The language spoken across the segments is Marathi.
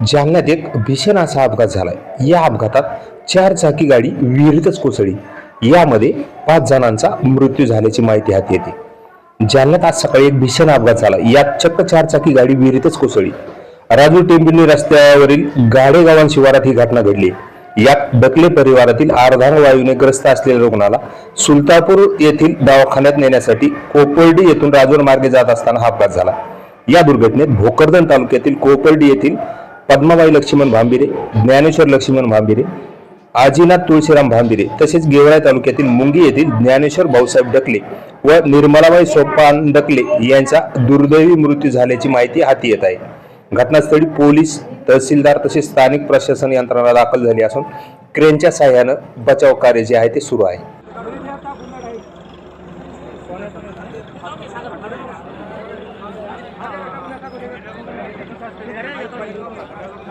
जालन्यात एक भीषण असा अपघात झालाय. या अपघातात चार चाकी गाडी विहिरीतच कोसळली. यामध्ये पाच जणांचा मृत्यू झाल्याची माहिती हाती येते. जालन्यात आज सकाळी एक भीषण अपघात झाला. यात चक्क चार चाकी गाडी विहिरीतच कोसळली. राजू टेंबिनी रस्त्यावरील गाडेगावां शिवारात ही घटना घडली. यात डकले परिवारातील अर्धांग वायूने ग्रस्त असलेल्या रुग्णाला सुलतापूर येथील दवाखान्यात नेण्यासाठी कोपर्डी येथून राजूर मार्गे जात असताना हा अपघात झाला. या दुर्घटनेत भोकरदन तालुक्यातील कोपर्डी येथील पद्माबाई लक्ष्मण भांबिरे ज्ञानेश्वर लक्ष्मण भांबिरे आजीनाथ तुळशीराम भांबिरे तसेच गेवराई तालुक्यातील मुंगी येथील ज्ञानेश्वर भाऊसाहेब डकले व निर्मलाबाई सोपान डकले यांचा दुर्दैवी मृत्यू झाल्याची माहिती हाती येत आहे. घटनास्थळी पोलीस तहसीलदार तसेच स्थानिक प्रशासन यंत्रणा दाखल झाली असून क्रेनच्या सहाय्यानं बचाव कार्य जे आहे ते सुरू आहे.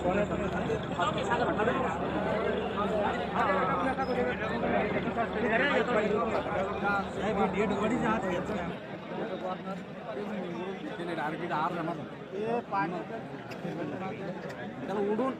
डायरेक्ट आर त्याला उडून